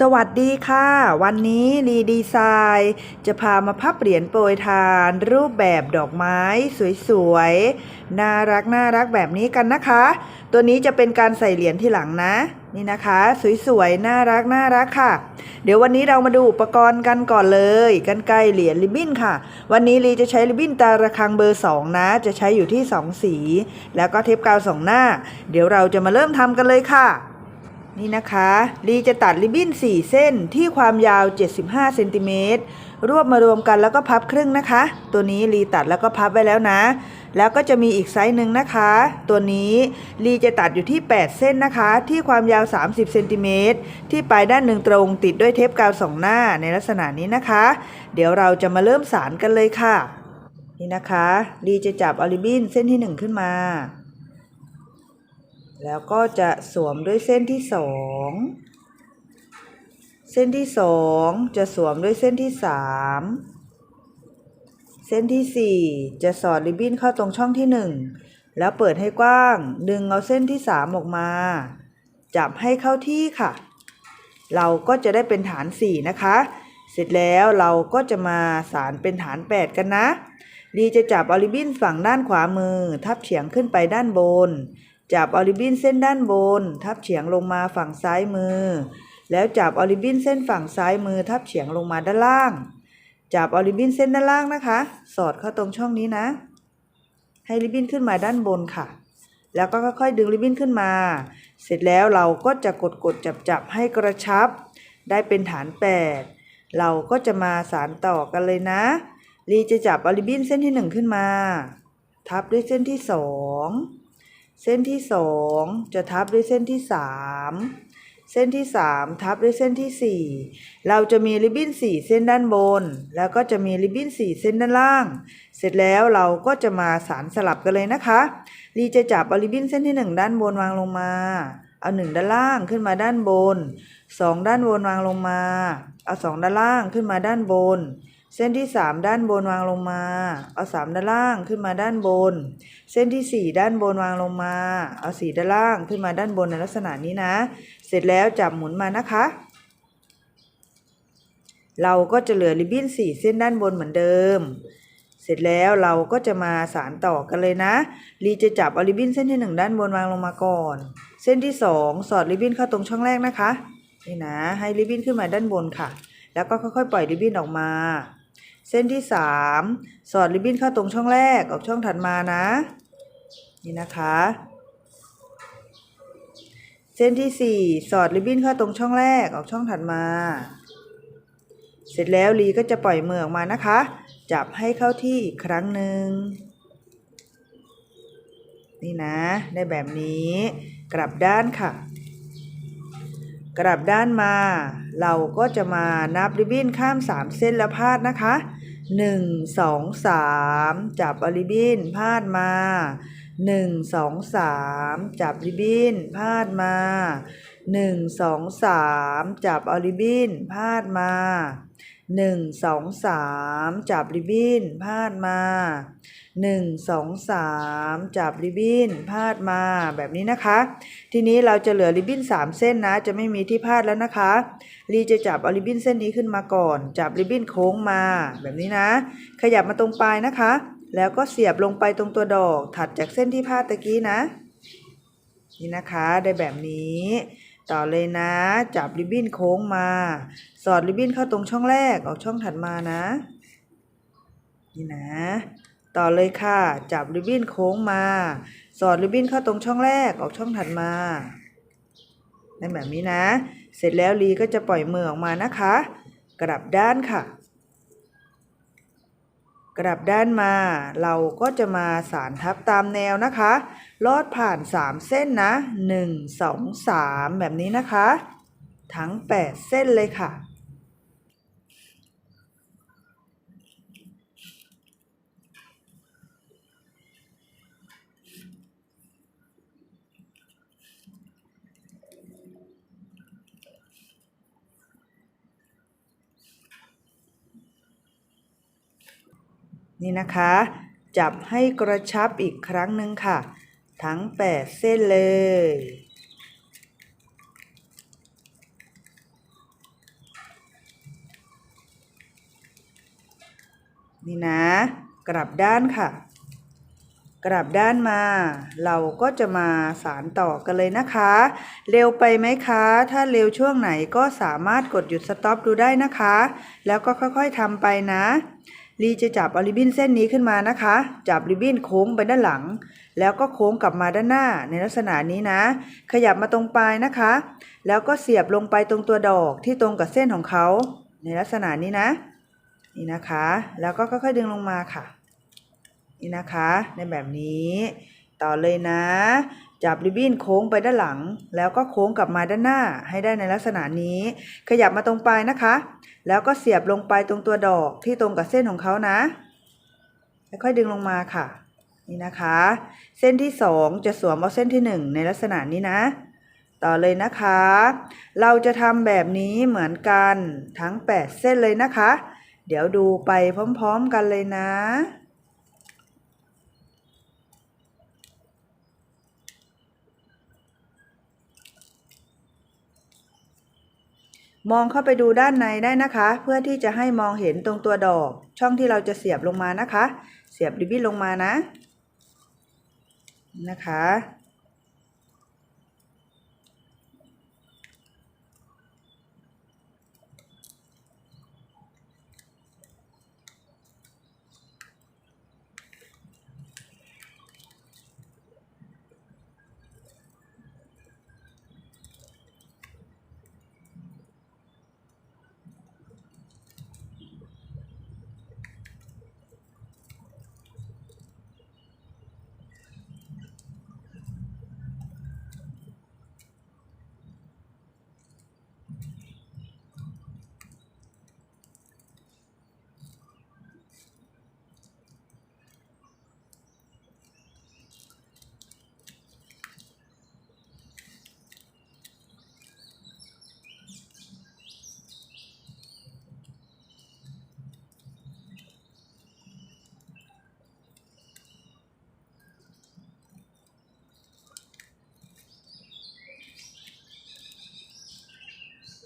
สวัสดีค่ะ วันนี้รีดีไซน์จะพามาพับเหรียญโปรยทาน รูปแบบดอกไม้สวยๆ น่ารักน่ารักแบบนี้กันนะคะ ตัวนี้จะเป็นการใส่เหรียญที่หลังนะ นี่นะคะ สวยๆ น่ารักน่ารักค่ะ เดี๋ยววันนี้เรามาดูอุปกรณ์กันก่อนเลยกันไกลเหรียญริบบิ้นค่ะ วันนี้รีจะใช้ริบบิ้นตาระคังเบอร์ 2 นะ จะใช้อยู่ที่ 2 สี แล้วก็เทปกาวสองหน้า เดี๋ยวเราจะมาเริ่มทำกันเลยค่ะ นี่นะคะลีจะตัดริบบิ้น 4 เส้นที่ความยาว 75เซนติเมตรรวบมารวมกันแล้วก็พับครึ่งนะคะ ตัวนี้ลีตัดแล้วก็พับไว้แล้วนะ แล้วก็จะมีอีกไซส์หนึ่งนะคะ ตัวนี้ลีจะตัดอยู่ที่ 8 เส้นนะคะ ที่ความยาว 30เซนติเมตรที่ปลายด้านหนึ่งตรงติดด้วยเทปกาวสองหน้าในลักษณะนี้นะคะ เดี๋ยวเราจะมาเริ่มสารกันเลยค่ะ นี่นะคะลีจะจับอาริบบิ้นเส้นที่หนึ่งขึ้นมา แล้วก็จะสวมด้วยเส้นที่สองเส้นที่สองจะสวมด้วยเส้นที่สามเส้นที่สี่จะสอดริบบิ้นเข้าตรงช่องที่หนึ่งแล้วเปิดให้กว้าง ดึงเอาเส้นที่สามออกมา จับให้เข้าที่ค่ะ เราก็จะได้เป็นฐานสี่นะคะ เสร็จแล้วเราก็จะมาสารเป็นฐานแปดกันนะดีจะจับออริบบิ้นฝั่งด้านขวามือ ทับเฉียงขึ้นไปด้านบน จับออริบินเส้นด้านบน ทับเฉียงลงมาฝั่งซ้ายมือ แล้วจับออริบินเส้นฝั่งซ้ายมือ ทับเฉียงลงมาด้านล่าง จับออริบินเส้นด้านล่างนะคะ สอดเข้าตรงช่องนี้นะ ให้ริบบิ้นขึ้นมาด้านบนค่ะ แล้วก็ค่อยๆดึงริบบิ้นขึ้นมา เสร็จแล้วเราก็จะกดกดจับจับๆให้กระชับ ได้เป็นฐานแปดเราก็จะมาสานต่อกันเลยนะลีจะจับออริบินเส้นที่หนึ่งขึ้นมา ทับด้วยเส้นที่สอง เส้นที่สองจะทับด้วยเส้นที่สามเส้นที่สามทับด้วยเส้นที่สี่เราจะมีริบบิ้นสี่เส้นด้านบน แล้วก็จะมีริบบิ้นสี่เส้นด้านล่าง เสร็จแล้วเราก็จะมาสานสลับกันเลยนะคะลีจะจับเอาริบบิ้นเส้นที่หนึ่งด้านบนวางลงมา เอาหนึ่งด้านล่างขึ้นมาด้านบนสองด้านบนวางลงมา เอาสองด้านล่างขึ้นมาด้านบน เส้นที่สามด้านบนวางลงมา เอาสามด้านล่างขึ้นมาด้านบน เส้นที่สี่ด้านบนวางลงมา เอาสี่ด้านล่างขึ้นมาด้านบนในลักษณะนี้นะ เสร็จแล้วจับหมุนมานะคะ เราก็จะเหลือริบบิ้นสี่เส้นด้านบนเหมือนเดิม เสร็จแล้วเราก็จะมาสานต่อกันเลยนะ ลีจะจับเอาริบบิ้นเส้นที่หนึ่งด้านบนวางลงมาก่อน เส้นที่สองสอดริบบิ้นเข้าตรงช่องแรกนะคะ นี่นะ ให้ริบบิ้นขึ้นมาด้านบนค่ะแล้วก็ค่อยๆ ปล่อยริบบิ้นออกมา เส้นที่สามสอดริบบิ้นเข้าตรงช่องแรกออกช่องถัดมานะ นี่นะคะ เส้นที่สี่สอดริบบิ้นเข้าตรงช่องแรกออกช่องถัดมา เสร็จแล้วลีก็จะปล่อยมือออกมานะคะ จับให้เข้าที่อีกครั้งหนึ่งนี่นะ ได้แบบนี้กลับด้านค่ะ กลับด้านมา เราก็จะมานับริบบิ้นข้าม 3 เส้นแล้วพาดนะคะ 1 2 3 จับริบบิ้นพาดมา 1 2 3 จับริบบิ้นพาดมา 1 2 3 จับริบบิ้นพาดมา หนึ่งสองสามจับริบบิ้นพาดมาหนึ่งสองสามจับริบบิ้นพาดมาแบบนี้นะคะ ทีนี้เราจะเหลือริบบิ้นสามเส้นนะ จะไม่มีที่พาดแล้วนะคะลีจะจับเอาริบบิ้นเส้นนี้ขึ้นมาก่อน จับริบบิ้นโค้งมาแบบนี้นะ ขยับมาตรงปลายนะคะ แล้วก็เสียบลงไปตรงตัวดอกถัดจากเส้นที่พาดตะกี้นะ นี่นะคะได้แบบนี้ ต่อเลยนะ จับริบบิ้นโค้งมา สอดริบบิ้นเข้าตรงช่องแรกออกช่องถัดมานะ นี่นะ ต่อเลยค่ะ จับริบบิ้นโค้งมา สอดริบบิ้นเข้าตรงช่องแรกออกช่องถัดมาได้แบบนี้นะ เสร็จแล้วลีก็จะปล่อยมือออกมานะคะ กลับด้านค่ะ กลับด้านมาเราก็จะมาสารทับตามแนวนะคะ ลอดผ่าน 3 เส้นนะ 1 2 3 แบบนี้นะคะ ทั้ง 8 เส้นเลยค่ะ นี่นะคะ จับให้กระชับอีกครั้งหนึ่งค่ะ ทั้ง 8 เส้นเลย นี่นะ กลับด้านค่ะ กลับด้านมา เราก็จะมาสารต่อกันเลยนะคะ เร็วไปไหมคะ ถ้าเร็วช่วงไหนก็สามารถกดหยุดสต็อปดูได้นะคะ แล้วก็ค่อยๆทำไปนะ ลีจะจับเอาริบบิ้นเส้นนี้ขึ้นมานะคะ จับริบบิ้นโค้งไปด้านหลัง แล้วก็โค้งกลับมาด้านหน้าในลักษณะนี้นะ ขยับมาตรงปลายนะคะ แล้วก็เสียบลงไปตรงตัวดอกที่ตรงกับเส้นของเขาในลักษณะนี้นะ นี่นะคะ แล้วก็ค่อยๆดึงลงมาค่ะ นี่นะคะ ในแบบนี้ ต่อเลยนะ จับริบบิ้นโค้งไปด้านหลัง แล้วก็โค้งกลับมาด้านหน้าให้ได้ในลักษณะนี้ ขยับมาตรงปลายนะคะ แล้วก็เสียบลงไปตรงตัวดอกที่ตรงกับเส้นของเขานะค่อยๆดึงลงมาค่ะ นี่นะคะ เส้นที่สองจะสวมเอาเส้นที่หนึ่งในลักษณะนี้นะ ต่อเลยนะคะ เราจะทำแบบนี้เหมือนกันทั้ง 8 เส้นเลยนะคะ เดี๋ยวดูไปพร้อม ๆ กันเลยนะ มองเข้าไปดูด้านในได้นะคะ เพื่อที่จะให้มองเห็นตรงตัวดอก ช่องที่เราจะเสียบลงมานะคะ เสียบริบบิ้นลงมานะนะคะ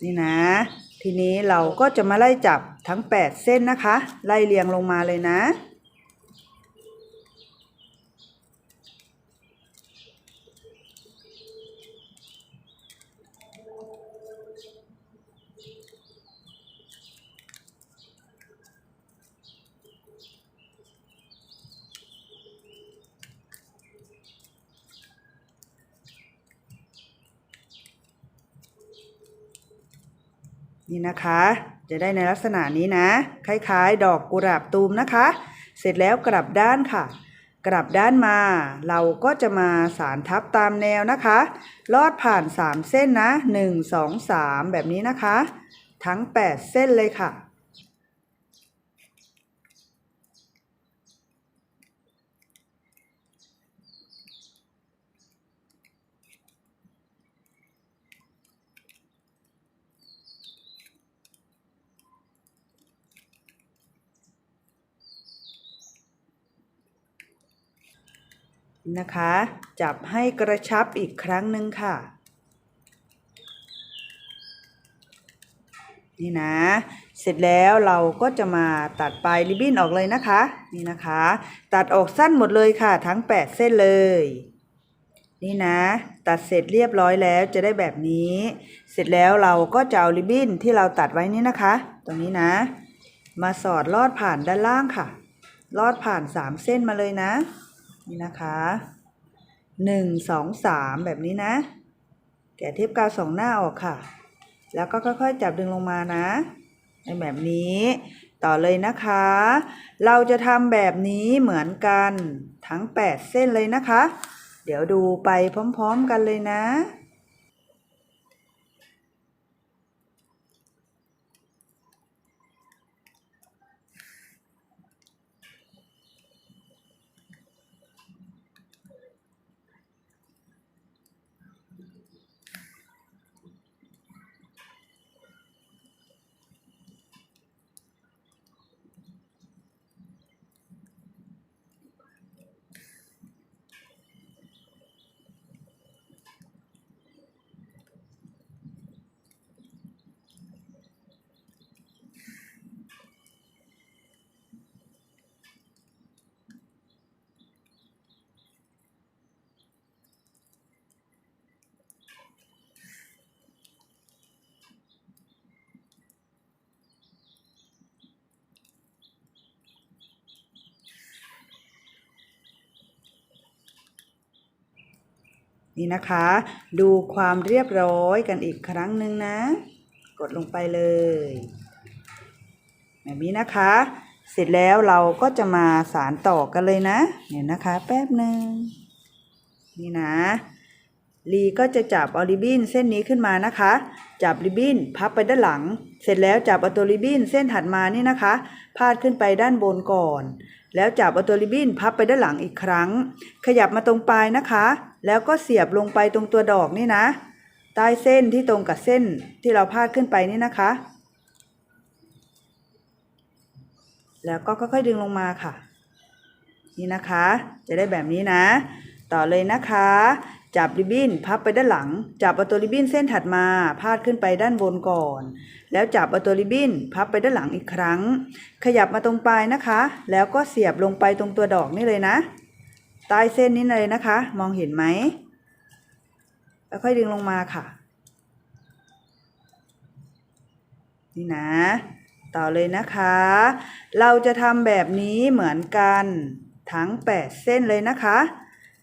นี่นะ ทีนี้เราก็จะมาไล่จับทั้ง 8 เส้นนะคะ ไล่เรียงลงมาเลยนะ นี่นะคะ จะได้ในลักษณะนี้นะ คล้ายๆ ดอกกุหลาบตูมนะคะ เสร็จแล้วกลับด้านค่ะ กลับด้านมา เราก็จะมาสารทับตามแนวนะคะ ลอดผ่าน 3 เส้นนะ 1 2 3 แบบนี้นะคะ ทั้ง 8 เส้นเลยค่ะ นะคะ จับให้กระชับอีกครั้งหนึ่งค่ะ นี่นะ เสร็จแล้วเราก็จะมาตัดปลายริบบิ้นออกเลยนะคะ นี่นะคะ ตัดออกสั้นหมดเลยค่ะ ทั้ง 8 เส้นเลย นี่นะ ตัดเสร็จเรียบร้อยแล้วจะได้แบบนี้ เสร็จแล้วเราก็จะเอาริบบิ้นที่เราตัดไว้นี่นะคะ ตรงนี้นะ มาสอดลอดผ่านด้านล่างค่ะ ลอดผ่าน 3 เส้นมาเลยนะ นี่นะคะหนึ่งสองสามแบบนี้นะ แกะเทปกาวสองหน้าออกค่ะ แล้วก็ค่อยๆ จับดึงลงมานะในแบบนี้ต่อเลยนะคะ เราจะทำแบบนี้เหมือนกันทั้ง 8 เส้นเลยนะคะ เดี๋ยวดูไปพร้อมๆกันเลยนะ นี่นะคะ ดูความเรียบร้อยกันอีกครั้งหนึ่งนะ กดลงไปเลย แบบนี้นะคะ เสร็จแล้วเราก็จะมาสารต่อกันเลยนะเนี่ยนะคะแป๊บหนึ่งนี่นะลีก็จะจับเอาริบบิ้นเส้นนี้ขึ้นมานะคะ จับริบบิ้นพับไปด้านหลัง เสร็จแล้วจับเอาตัวริบบิ้นเส้นถัดมานี่นะคะ พาดขึ้นไปด้านบนก่อน แล้วจับเอาตัวริบบิ้นพับไปด้านหลังอีกครั้ง ขยับมาตรงปลายนะคะ แล้วก็เสียบลงไปตรงตัวดอกนี่นะ ใต้เส้นที่ตรงกับเส้นที่เราพาดขึ้นไปนี่นะคะ แล้วก็ค่อยๆดึงลงมาค่ะ นี่นะคะ จะได้แบบนี้นะ ต่อเลยนะคะ จับริบบิ้นพับไปด้านหลัง จับเอาตัวริบบิ้นเส้นถัดมาพาดขึ้นไปด้านบนก่อน แล้วจับเอาตัวริบบิ้นพับไปด้านหลังอีกครั้ง ขยับมาตรงปลายนะคะ แล้วก็เสียบลงไปตรงตัวดอกนี่เลยนะ ใต้เส้นนี้เลยนะคะ มองเห็นไหมแล้วค่อยดึงลงมาค่ะ นี่นะ ต่อเลยนะคะ เราจะทำแบบนี้เหมือนกัน ทั้ง 8 เส้นเลยนะคะ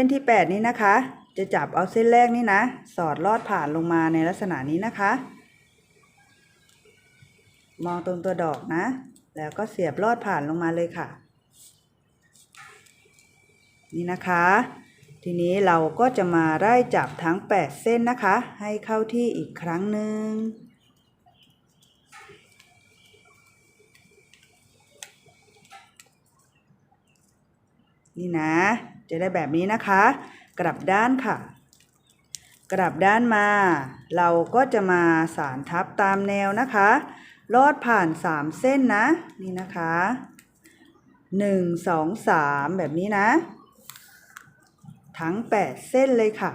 ส้นที่ 8 นี้นะคะ จะจับเอาเส้นแรกนี่นะ สอดลอดผ่านลงมาในลักษณะนี้นะคะ มองตรงตัวดอกนะ แล้วก็เสียบลอดผ่านลงมาเลยค่ะ นี่นะคะ ทีนี้เราก็จะมาไล่จับทั้ง 8 เส้นนะคะ ให้เข้าที่อีกครั้งหนึ่งนี่นะ จะได้แบบนี้นะคะ กลับด้านค่ะ กลับด้านมา เราก็จะมาสารทับตามแนวนะคะ ลอดผ่าน3เส้นนะ นี่นะคะ1 2 3แบบนี้นะ ทั้ง8เส้นเลยค่ะ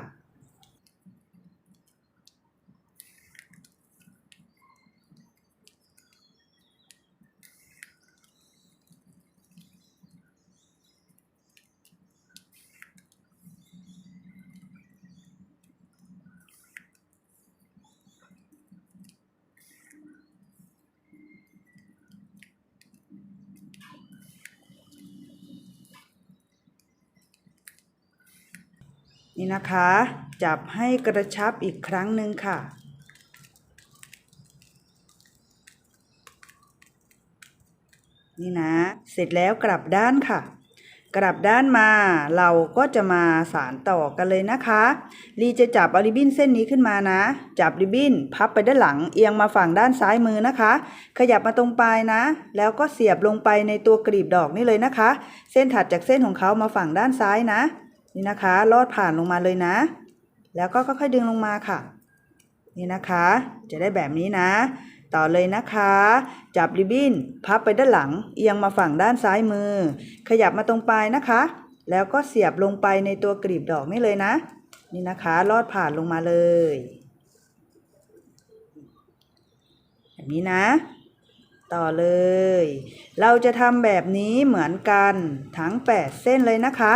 นี่นะคะ จับให้กระชับอีกครั้งหนึ่งค่ะ นี่นะ เสร็จแล้วกลับด้านค่ะ กลับด้านมาเราก็จะมาสารต่อกันเลยนะคะลีจะจับเอาริบบิ้นเส้นนี้ขึ้นมานะ จับริบบิ้นพับไปด้านหลังเอียงมาฝั่งด้านซ้ายมือนะคะ ขยับมาตรงปลายนะ แล้วก็เสียบลงไปในตัวกลีบดอกนี่เลยนะคะ เส้นถัดจากเส้นของเขามาฝั่งด้านซ้ายนะ นี่นะคะ ลอดผ่านลงมาเลยนะ แล้วก็ค่อยๆดึงลงมาค่ะ นี่นะคะ จะได้แบบนี้นะ ต่อเลยนะคะ จับริบบิ้น พับไปด้านหลัง เอียงมาฝั่งด้านซ้ายมือ ขยับมาตรงปลายนะคะ แล้วก็เสียบลงไปในตัวกลีบดอกนี่เลยนะ นี่นะคะ ลอดผ่านลงมาเลย แบบนี้นะต่อเลย เราจะทำแบบนี้เหมือนกันทั้ง 8 เส้นเลยนะคะ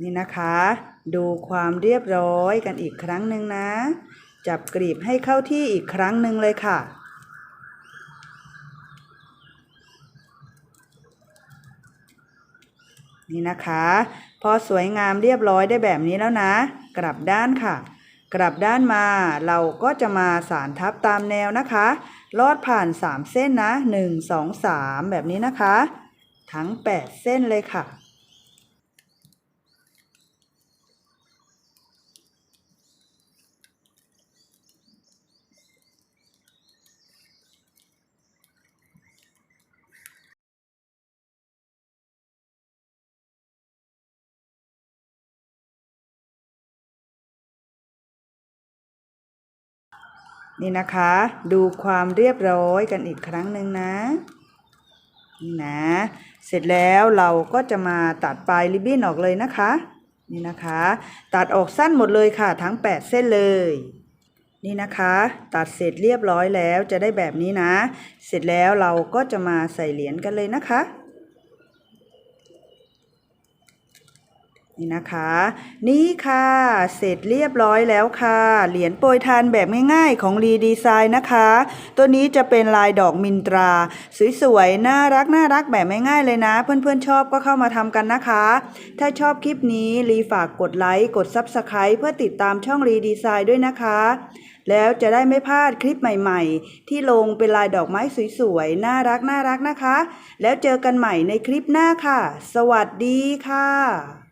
นี่นะคะ ดูความเรียบร้อยกันอีกครั้งหนึ่งนะ จับกรีบให้เข้าที่อีกครั้งหนึ่งเลยค่ะ นี่นะคะ พอสวยงามเรียบร้อยได้แบบนี้แล้วนะ กลับด้านค่ะ กลับด้านมาเราก็จะมาสารทับตามแนวนะคะ ลอดผ่าน 3 เส้นนะ 1 2 3 แบบนี้นะคะ ทั้ง 8 เส้นเลยค่ะ นี่นะคะ ดูความเรียบร้อยกันอีกครั้งหนึ่งนะนี่นะ เสร็จแล้วเราก็จะมาตัดปลายริบบิ้นออกเลยนะคะ นี่นะคะ ตัดออกสั้นหมดเลยค่ะทั้ง 8 เส้นเลย นี่นะคะ ตัดเสร็จเรียบร้อยแล้วจะได้แบบนี้นะ เสร็จแล้วเราก็จะมาใส่เหรียญกันเลยนะคะ นี่นะคะ นี่ค่ะ เสร็จเรียบร้อยแล้วค่ะ เหรียญโปรยทานแบบง่ายๆของรีดีไซน์นะคะ ตัวนี้จะเป็นลายดอกมินตรา สวยๆ น่ารักน่ารักแบบง่ายๆเลยนะ เพื่อนๆชอบก็เข้ามาทำกันนะคะ ถ้าชอบคลิปนี้รีฝากกดไลค์กด Subscribe เพื่อติดตามช่องรีดีไซน์ด้วยนะคะ แล้วจะได้ไม่พลาดคลิปใหม่ๆ ที่ลงเป็นลายดอกไม้สวยๆ น่ารักน่ารักนะคะ แล้วเจอกันใหม่ในคลิปหน้าค่ะ สวัสดีค่ะ